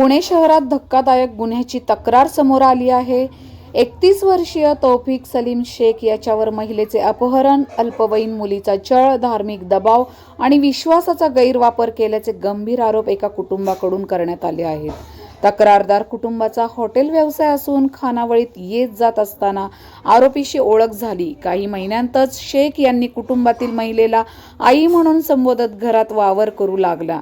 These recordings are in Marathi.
पुणे शहरात धक्कादायक गुन्ह्याची तक्रार समोर आली आहे. एकतीस वर्षीय तौफिक सलीम शेख याच्यावर महिलेचे अपहरण अल्पवयीन मुलीचा छळ धार्मिक दबाव आणि विश्वासाचा गैरवापर केल्याचे गंभीर आरोप एका कुटुंबाकडून करण्यात आले आहेत. तक्रारदार कुटुंबाचा हॉटेल व्यवसाय असून खानावळीत येत जात असताना आरोपीशी ओळख झाली. काही महिन्यांतच शेख यांनी कुटुंबातील महिलेला आई म्हणून संबोधत घरात वावर करू लागला.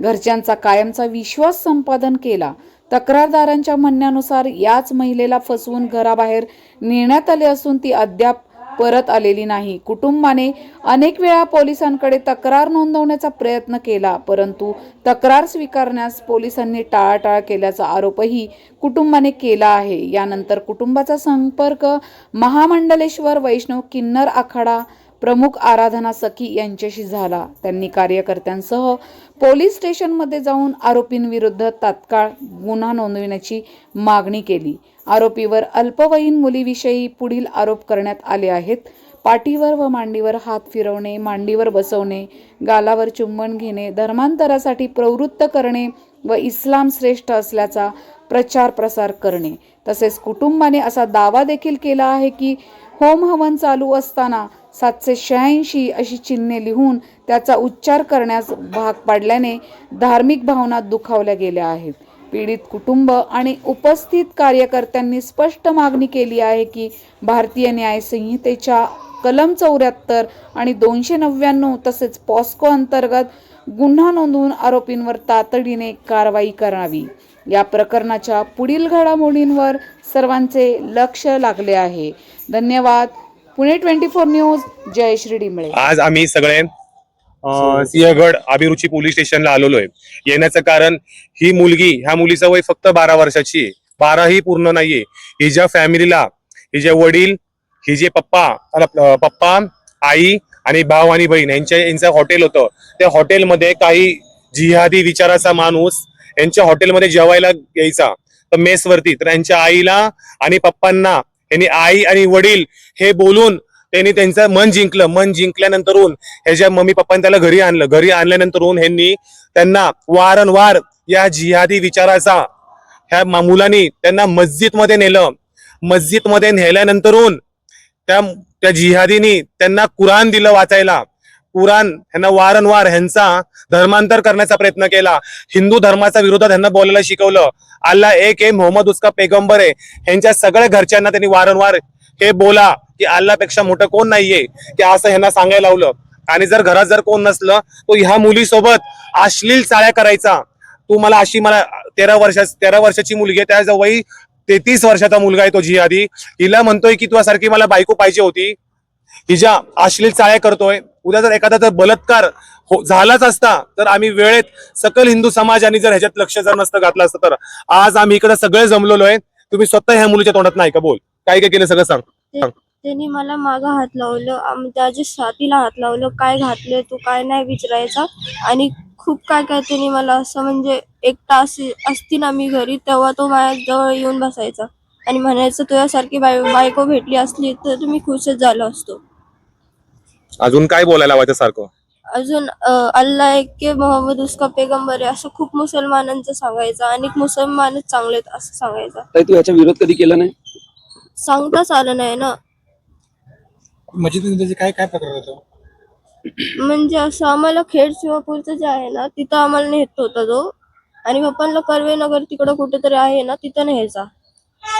घरच्यांचा कायमचा विश्वास संपादन केला. तक्रारदारांच्या म्हणण्यानुसार याच महिलेला फसवून घराबाहेर नेण्यात आले असून ती अद्याप परत आलेली नाही. कुटुंबाने अनेक वेळा पोलिसांकडे तक्रार नोंदवण्याचा प्रयत्न केला परंतु तक्रार स्वीकारण्यास पोलिसांनी टाळाटाळ केल्याचा आरोपही कुटुंबाने केला आहे. यानंतर कुटुंबाचा संपर्क महामंडलेश्वर वैष्णव किन्नर आखाडा प्रमुख आराधना सखी यांच्याशी झाला. त्यांनी कार्यकर्त्यांसह पोलीस स्टेशनमध्ये जाऊन आरोपींविरुद्ध तात्काळ गुन्हा नोंदविण्याची मागणी केली. आरोपीवर अल्पवयीन मुलीविषयी पुढील आरोप करण्यात आले आहेत. पाठीवर व मांडीवर हात फिरवणे मांडीवर बसवणे गालावर चुंबन घेणे धर्मांतरासाठी प्रवृत्त करणे व इस्लाम श्रेष्ठ असल्याचा प्रचार प्रसार करणे. तसेच कुटुंबाने असा दावा देखील केला आहे की होम हवन चालू असताना सातशे शहाऐंशी अशी चिन्हे लिहून त्याचा उच्चार करण्यास भाग पाडल्याने धार्मिक भावना दुखावल्या गेल्या आहेत. पीडित कुटुंब आणि उपस्थित कार्यकर्त्यांनी स्पष्ट मागणी केली आहे की भारतीय न्याय संहितेच्या कलम चौऱ्याहत्तर आणि दोनशे नव्याण्णव तसेच पॉस्को अंतर्गत गुन्हा नोंदवून आरोपींवर तातडीने कारवाई करावी. या प्रकरणाच्या पुढील घडामोडींवर सर्वांचे लक्ष लागले आहे. धन्यवाद. Pune twenty four news Jayashree Dimble. आज आम्ही सगळे अं, सिंहगड अभिरुची पोलीस स्टेशनला आलेलो आहे येण्याचं कारण ही मुलगी ह्या मुलीचं वय फक्त बारा वर्षाची आहे. बाराही पूर्ण नाहीये. हिच्या फॅमिलीला हिचे वडील हिचे पप्पा अं, पप्पा आई आणि भाव आणि बहीण यांच्या यांचं हॉटेल होतं. त्या हॉटेलमध्ये काही जिहादी विचाराचा माणूस यांच्या हॉटेलमध्ये जेवायला यायचा. तर मेसवरती तर यांच्या आईला आणि पप्पांना यांनी आई आणि वडील हे बोलून त्यांनी त्यांचं मन जिंकलं. मन जिंकल्यानंतरून ह्याच्या मम्मी पप्पाने त्याला घरी आणलं. घरी आणल्यानंतरून ह्यांनी त्यांना वारंवार या जिहादी विचाराचा ह्या मुलांनी त्यांना मस्जिदमध्ये नेलं. मस्जिदमध्ये नेल्यानंतरून त्या त्या जिहादीनी त्यांना कुराण दिलं वाचायला. कुराण ह्यांना वारंवार ह्यांचा धर्मांतर करण्याचा प्रयत्न केला. हिंदू धर्माचा विरोधात ह्यांना बोलायला शिकवलं. अल्ला एक आहे मोहम्मद उसका पेगंबर आहे ह्यांच्या सगळ्या घरच्यांना त्यांनी वारंवार हे बोला की अल्लापेक्षा मोठं कोण नाहीये? की असं ह्यांना सांगायला लावलं. आणि जर घरात जर कोण नसलं तो ह्या मुलीसोबत अश्लील चाळ्या करायचा. तू मला अशी मला तेरा वर्षा तेरा वर्षाची मुलगी आहे त्या वय तेहतीस वर्षाचा मुलगा आहे तो जिहादी हिला म्हणतोय की तुझ्यासारखी मला बायको पाहिजे होती. हिच्या अश्लील चाळ्या करतोय. उद्या जर एखादा जर बलात्कार हो- झालाच असता तर आम्ही वेळेत सकल हिंदू समाजाने जर ह्याच्यात लक्ष जर नसतं घातलं असतं तर आज आम्ही इकडे सगळे जमलेलो आहे. तुम्ही स्वतः ह्या मुलीच्या तोंडात नाही का बोल? काय काय केलं सगळं सांग. त्यांनी मला मागं हात लावलं त्याच्या छातीला हात लावलं काय घातले तू काय नाही विचारायचा. आणि खूप काय काय त्यांनी मला असं म्हणजे एक तास असती ना मी घरी तेव्हा तो माझ्या जवळ येऊन बसायचा. आणि म्हणायचं तुझ्यासारखी बाय बायको भेटली असली तर तुम्ही खुशच झालो असतो. अजून काय बोलायला लावायचं सारखं? अजून अं, अल्लाह एक के मोहम्मद उसका पेगंबर आहे असं खूप मुसलमानांचं सांगायचं आणि मुसलमानच चांगले आहेत असं सांगायचं. ताई तू याचा विरोध कधी केला नाही? सांगताच आलं नाही ना. त्याचे काय काय प्रकार होतो? म्हणजे असं आम्हाला खेड शिवापूरचं जे आहे ना तिथं आम्हाला नेत होता तो. आणि पप्पांना कर्वे नगर तिकडं कुठेतरी आहे ना तिथं न्यायचा.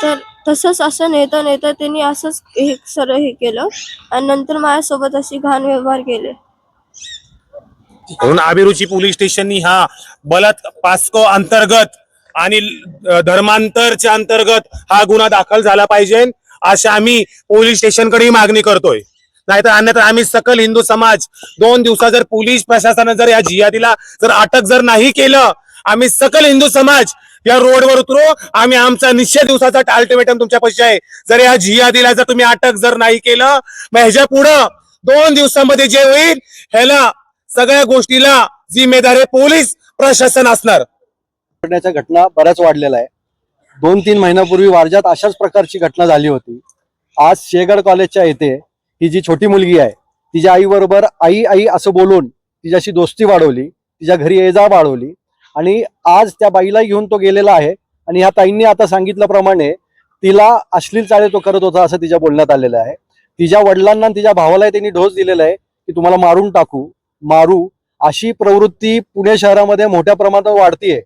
तर तसंच असं नेता नेता त्यांनी असंच हे सरळ हे केलं. आणि नंतर माझ्यासोबत अशी घाण व्यवहार केले. म्हणून अभिरुची पोलीस स्टेशननी हा बलात् पास्को अंतर्गत आणि धर्मांतरच्या अंतर्गत हा गुन्हा दाखल झाला पाहिजे अशी आम्ही पोलीस स्टेशनकडे मागणी करतोय. नाहीतर अन्यथा आम्ही सकल हिंदू समाज दोन दिवसात जर पोलीस प्रशासनानं जर या जियादीला जर अटक जर नाही केलं आम्ही सकल हिंदू समाज या रोडवर उतरू. आम्ही आमचा निश्चय दिवसाचा अल्टिमेटम तुमच्या पैसे आहे. जर या जिहादीला जर तुम्ही अटक जर नाही केलं मग ह्याच्या पुढं दोन दिवसामध्ये जे होईल ह्याला सगळ्या गोष्टीला जिम्मेदार पोलीस प्रशासन असणार. करण्याच्या घटना बऱ्याच वाढलेल्या आहे दोन तीन महिन्यापूर्वी वारजात अशाच प्रकारची घटना झाली होती. आज शेगड कॉलेजच्या येथे ही जी छोटी मुलगी आहे तिच्या आई बरोबर आई आई असं बोलून तिच्याशी दोस्ती वाढवली तिच्या घरी ये जा वाढवली. आणि आज त्या बाईला घेऊन तो गेलेला आहे. आणि ह्या ताईंनी आता सांगितल्याप्रमाणे तिला अश्लील चाळे तो करत होता असं तिच्या बोलण्यात आलेलं आहे. तिच्या वडिलांना तिच्या भावाला त्यांनी ढोस दिलेला आहे की तुम्हाला मारून टाकू मारू. अशी प्रवृत्ती पुणे शहरामध्ये मोठ्या प्रमाणात वाढतीये.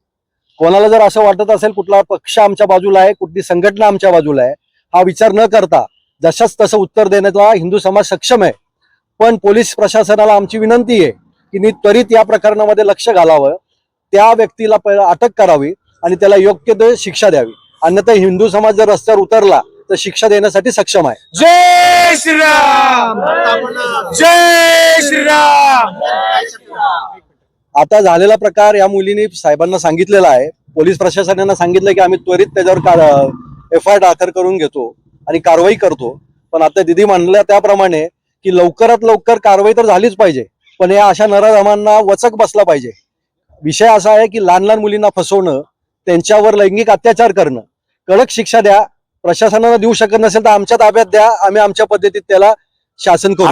कोणाला जर असं वाटत असेल कुठला पक्ष आमच्या बाजूला आहे कुठली संघटना आमच्या बाजूला आहे हा विचार न करता जशाच तसं उत्तर देण्याचा हिंदू समाज सक्षम आहे. पण पोलीस प्रशासनाला आमची विनंती आहे की त्वरित या प्रकरणामध्ये लक्ष घालावं. त्या व्यक्तीला पहिला अटक करावी आणि त्याला योग्य ते शिक्षा द्यावी. अन्यथा हिंदू समाज जर रस्त्यावर उतरला तर शिक्षा देण्यासाठी सक्षम आहे. जय श्रीराम! जय श्रीराम! आता झालेला प्रकार या मुलीने साहेबांना सांगितलेला आहे. पोलीस प्रशासनानं सांगितलं की आम्ही त्वरित त्याच्यावर एफ आय दाखल करून घेतो आणि कारवाई करतो. पण आता दिदी म्हणल्या त्याप्रमाणे की लवकरात लवकर कारवाई तर झालीच पाहिजे. पण या अशा नराधमांना वचक बसला पाहिजे. विषय असा आहे की लहान लहान मुलींना फसवणं त्यांच्यावर लैंगिक अत्याचार करणं कडक शिक्षा द्या प्रशासनानं देऊ शकत नसेल तर आमच्या ताब्यात द्या आम्ही आमच्या पद्धतीत त्याला शासन करू.